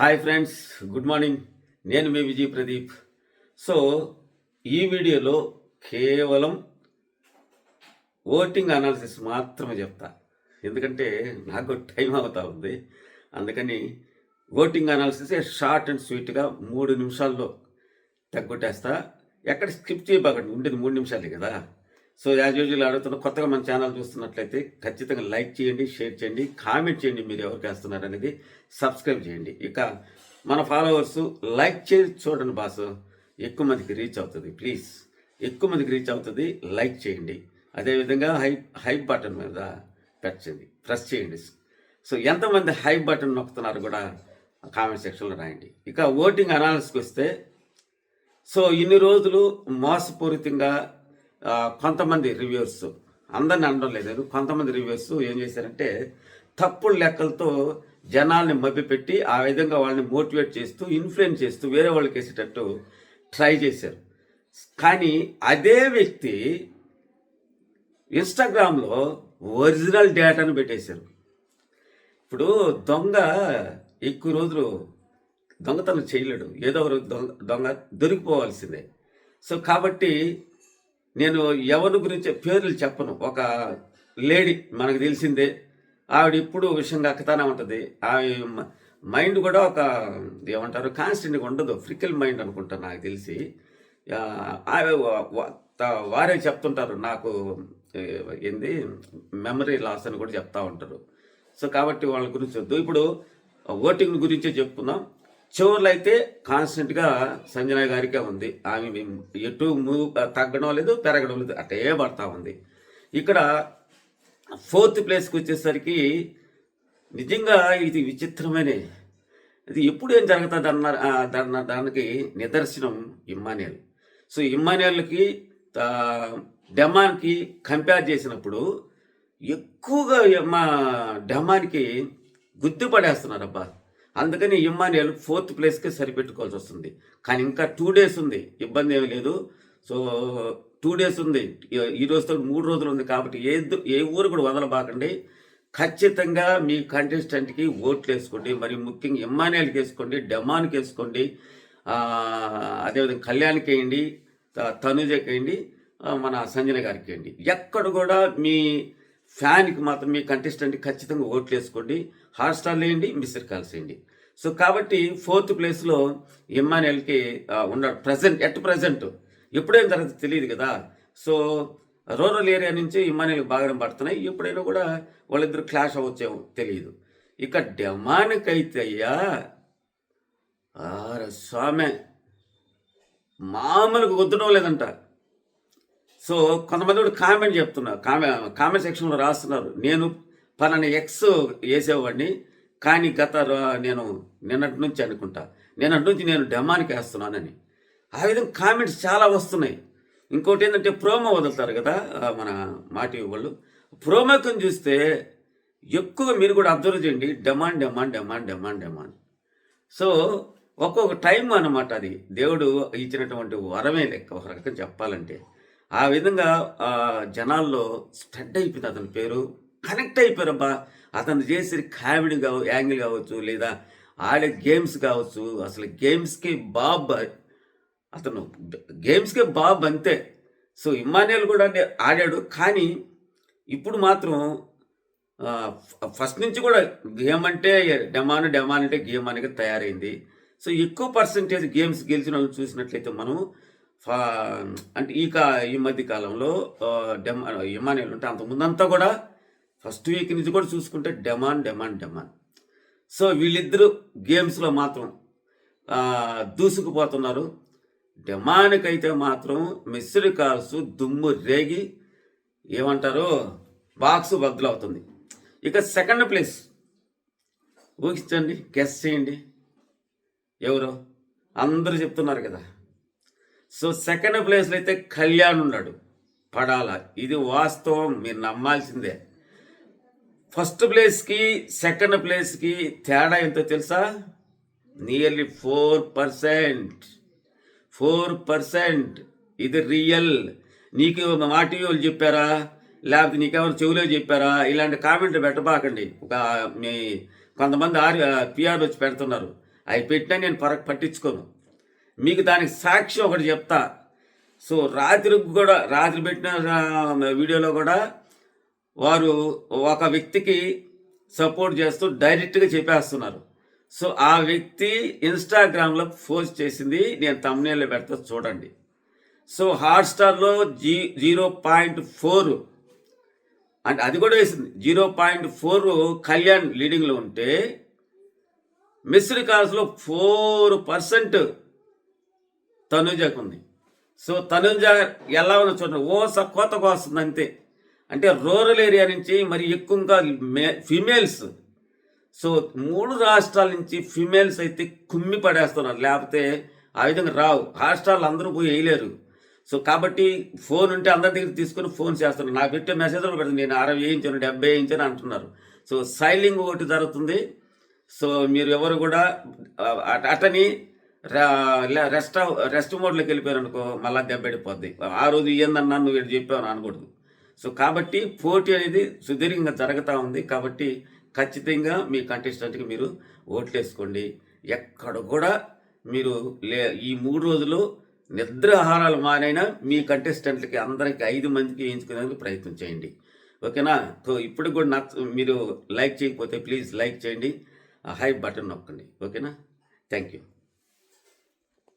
Hi friends good morning. నేను మీ Vijay Pradeep. So ఈ వీడియోలో కేవలం ఓటింగ్ అనాలిసిస్ మాత్రమే చెప్తా. ఎందుకంటే నాకు టైం అవుతా ఉంది. అందుకని ఓటింగ్ అనాలిసిస్ షార్ట్ అండ్ స్వీట్గా మూడు నిమిషాల్లో తగ్గొట్టేస్తా. ఎక్కడ స్కిప్ చేయబాకండి ఉండేది మూడు నిమిషాలే కదా. సో యాజ్ యూజువల్ అడుగుతున్న కొత్తగా మన ఛానల్ చూస్తున్నట్లయితే ఖచ్చితంగా లైక్ చేయండి షేర్ చేయండి కామెంట్ చేయండి మీరు ఎవరికి వేస్తున్నారు అనేది సబ్స్క్రైబ్ చేయండి. ఇక మన ఫాలోవర్స్ లైక్ చేసి చూడండి బాస్ ఎక్కువ మందికి రీచ్ అవుతుంది ప్లీజ్ ఎక్కువ మందికి రీచ్ అవుతుంది లైక్ చేయండి. అదేవిధంగా హై హైప్ బటన్ మీద పెట్టండి ప్రెస్ చేయండి. సో ఎంతమంది హైప్ బటన్ నొక్కుతున్నారు కూడా కామెంట్ సెక్షన్లో రాయండి. ఇక ఓటింగ్ అనాలిసిస్కి వస్తే సో ఇన్ని రోజులు మోసపూరితంగా కొంతమంది రివ్యూర్స్ అందరిని అనడం లేదు. కొంతమంది రివ్యూర్స్ ఏం చేశారంటే తప్పుడు లెక్కలతో జనాల్ని మభ్యపెట్టి ఆ విధంగా వాళ్ళని మోటివేట్ చేస్తూ ఇన్ఫ్లుయెన్స్ చేస్తూ వేరే వాళ్ళకి వేసేటట్టు ట్రై చేశారు. కానీ అదే వ్యక్తి ఇన్స్టాగ్రామ్లో ఒరిజినల్ డేటాను పెట్టేశారు. ఇప్పుడు దొంగ ఎక్కువ రోజులు దొంగతనం చేయలేడు. ఏదో ఒక రోజు దొంగ దొంగ దొరికిపోవాల్సిందే. సో కాబట్టి నేను ఎవరి గురించి పేర్లు చెప్పను. ఒక లేడీ మనకు తెలిసిందే. ఆవిడ ఇప్పుడు విషయం కక్కుతానే ఉంటుంది. ఆమె మైండ్ కూడా ఒక ఏమంటారు కాన్స్టెంట్గా ఉండదు. ఫ్రికల్ మైండ్ అనుకుంటా నాకు తెలిసి. ఆమె వారే చెప్తుంటారు. నాకు ఏంది మెమరీ లాస్ అని కూడా చెప్తా ఉంటారు. సో కాబట్టి వాళ్ళ గురించి వద్దు. ఇప్పుడు ఓటింగ్ గురించే చెప్పుకుందాం. చివర్లో అయితే కాన్స్టెంట్గా సంజన గారికే ఉంది. ఆమె ఎటు మూవ్ తగ్గడం లేదు పెరగడం లేదు అటే పడతా ఉంది. ఇక్కడ ఫోర్త్ ప్లేస్కి వచ్చేసరికి నిజంగా ఇది విచిత్రమైన. ఇది ఎప్పుడు ఏం జరుగుతుంది అన్న దాన్న దానికి నిదర్శనం ఇమ్మానియల్. సో ఇమ్మానియల్కి డెమాన్కి కంపేర్ చేసినప్పుడు ఎక్కువగా మా డెమాన్కి గుర్తుపడేస్తున్నారు అబ్బా అందుకని ఇమ్మానియల్ ఫోర్త్ ప్లేస్కే సరిపెట్టుకోవాల్సి వస్తుంది. కానీ ఇంకా టూ డేస్ ఉంది. ఇబ్బంది ఏమీ లేదు. సో టూ డేస్ ఉంది. ఈ- రోజుతో మూడు రోజులు ఉంది కాబట్టి ఏ ఏ ఊరు కూడా వదలబాకండి. ఖచ్చితంగా మీ కంటెస్టెంట్కి ఓట్లు వేసుకోండి. మరి ముఖ్యంగా ఇమ్మానియల్కి వేసుకోండి డెమాన్కి వేసుకోండి అదేవిధంగా కళ్యాణ్కి వేయండి త- తనుజకి వేయండి మన సంజన గారికి వేయండి. ఎక్కడ కూడా మీ ఫ్యాన్కి మాత్రం మీ కంటెస్టెంట్కి ఖచ్చితంగా ఓట్లు వేసుకోండి. హాట్స్టార్ వేయండి మిస్టర్ కాల్స్ వేయండి. సో కాబట్టి ఫోర్త్ ప్లేస్లో ఇమ్మానియల్కి ఉన్న ఉన్నాడు ప్రజెంట్ ఎట్ ప్రజెంట్. ఎప్పుడైన తర్వాత తెలియదు కదా. సో రూరల్ ఏరియా నుంచి ఇమ్మానియల్కి బాగానే పడుతున్నాయి. ఎప్పుడైనా కూడా వాళ్ళిద్దరు క్లాష్ అవ్వచ్చేమో తెలియదు. ఇక డెమానికైతే అయ్యా ఆర స్వామి. మామూలుగా వద్దడం లేదంట. సో కొంతమంది కూడా కామెంట్ చెప్తున్నారు. కామె కామెంట్ సెక్షన్లో రాస్తున్నారు. నేను పలానా ఎక్స్ వేసేవాడిని కానీ గత నేను నిన్నటి నుంచి అనుకుంటా. నిన్నటి నుంచి నేను డెమానికి వేస్తున్నానని. ఆ విధంగా కామెంట్స్ చాలా వస్తున్నాయి. ఇంకోటి ఏంటంటే ప్రోమో వదులుతారు కదా మన మాటి వాళ్ళు. ప్రోమోకం చూస్తే ఎక్కువ మీరు కూడా అబ్జర్వ్ చేయండి. Demand demand demand demand demand so ఒక్కొక్క టైం అనమాట అది. దేవుడు ఇచ్చినటువంటి వరమే లెక్క ఒక రకం చెప్పాలంటే. ఆ విధంగా జనాల్లో స్ప్రెడ్ అయిపోయింది అతని పేరు. కనెక్ట్ అయిపోయారబ్బా. అతను చేసే కామెడీ కావ యాంగిల్ కావచ్చు లేదా ఆడే గేమ్స్ కావచ్చు. అసలు గేమ్స్కి బాబ్ అతను గేమ్స్కే బాబ్ అంతే. సో ఇమ్మానియల్ కూడా ఆడాడు. కానీ ఇప్పుడు మాత్రం ఫస్ట్ నుంచి కూడా గేమ్ అంటే డెమాన్ డెమాన్ అంటే గేమ్ అనేది తయారైంది. సో ఎక్కువ పర్సంటేజ్ గేమ్స్ గెలిచిన వాళ్ళు చూసినట్లయితే మనం అంటే ఈ కా ఈ మధ్య కాలంలో ఆ, డెమా ఇమానియల్ ఉంటే అంతకుముందంతా కూడా ఫస్ట్ వీక్ నుంచి కూడా చూసుకుంటే డెమాన్ డెమాన్ డెమాన్. సో వీళ్ళిద్దరూ గేమ్స్లో మాత్రం దూసుకుపోతున్నారు. డెమాన్కైతే మాత్రం మిస్డ్ కాల్స్ దుమ్ము రేగి ఏమంటారు బాక్స్ బద్దలవుతుంది. ఇక సెకండ్ ప్లేస్. ఊహించండి గెస్ చేయండి. ఎవరు? అందరూ చెప్తున్నారు కదా. సో సెకండ్ ప్లేస్లో అయితే కళ్యాణ్ ఉన్నాడు. పడాల. ఇది వాస్తవం. మీరు నమ్మాల్సిందే. ఫస్ట్ ప్లేస్కి సెకండ్ ప్లేస్కి తేడా ఎంతో తెలుసా? Nearly four percent. Four percent. ఇది రియల్. నీకు మా టీవీ వాళ్ళు చెప్పారా? లేకపోతే నీకెవరు చెవులో చెప్పారా? ఇలాంటి కామెంట్లు పెట్టబాకండి. ఒక మీ కొంతమంది ఆర్ పిఆర్ వచ్చి పెడుతున్నారు. అవి పెట్టినా నేను పరకు పట్టించుకోను. మీకు దానికి సాక్షి ఒకటి చెప్తా. సో రాత్రికి కూడా రాత్రి పెట్టిన వీడియోలో కూడా వారు ఒక వ్యక్తికి సపోర్ట్ చేస్తూ డైరెక్ట్గా చెప్పేస్తున్నారు. సో ఆ వ్యక్తి ఇన్స్టాగ్రామ్లో పోస్ట్ చేసింది నేను తమ్నేళ్ళు పెడతా చూడండి. సో హాట్స్టార్లో జీ జీరో పాయింట్ ఫోర్ అంటే అది కూడా వేసింది. జీరో పాయింట్ ఫోర్ కళ్యాణ్ లీడింగ్లో ఉంటే మిస్డ్ కాల్స్లో ఫోర్ పర్సెంట్ తనుజకు ఉంది సో తనుజ ఎలా ఉన్న చూడండి ఓ స కోతకు వస్తుంది అంతే. అంటే రూరల్ ఏరియా నుంచి మరి ఎక్కువగా మే ఫిమేల్స్ సో మూడు రాష్ట్రాల నుంచి ఫిమేల్స్ అయితే కుమ్మి పడేస్తున్నారు. లేకపోతే ఆ విధంగా రావు. హాస్టల్ అందరూ పోయి వేయలేరు. సో కాబట్టి ఫోన్ ఉంటే అందరి దగ్గర తీసుకొని ఫోన్ చేస్తున్నారు. నాకు పెట్టే మెసేజ్లు పెడుతుంది నేను అరవై వేయించాను డెబ్బై వేయించాను అంటున్నారు. సో సైలింగ్ ఒకటి జరుగుతుంది. సో మీరు ఎవరు కూడా అటని రెస్ట్ రెస్ట్ మోడ్లోకి వెళ్ళిపోయారు అనుకో మళ్ళీ దెబ్బడిపోద్ది ఆ రోజు ఏందన్నా నువ్వు ఇటు చెప్పావు అనకూడదు సో కాబట్టి పోటీ అనేది సుదీర్ఘంగా జరుగుతూ ఉంది. కాబట్టి ఖచ్చితంగా మీ కంటెస్టెంట్కి మీరు ఓట్లు వేసుకోండి ఎక్కడ కూడా మీరు లే ఈ మూడు రోజులు నిద్ర ఆహారాలు మానైనా మీ కంటెస్టెంట్లకి అందరికి ఐదు మందికి వేయించుకునేందుకు ప్రయత్నం చేయండి. ఓకేనా? సో ఇప్పుడు కూడా నచ్చ మీరు లైక్ చేయకపోతే ప్లీజ్ లైక్ చేయండి. హై బటన్ నొక్కండి. ఓకేనా? Thank you.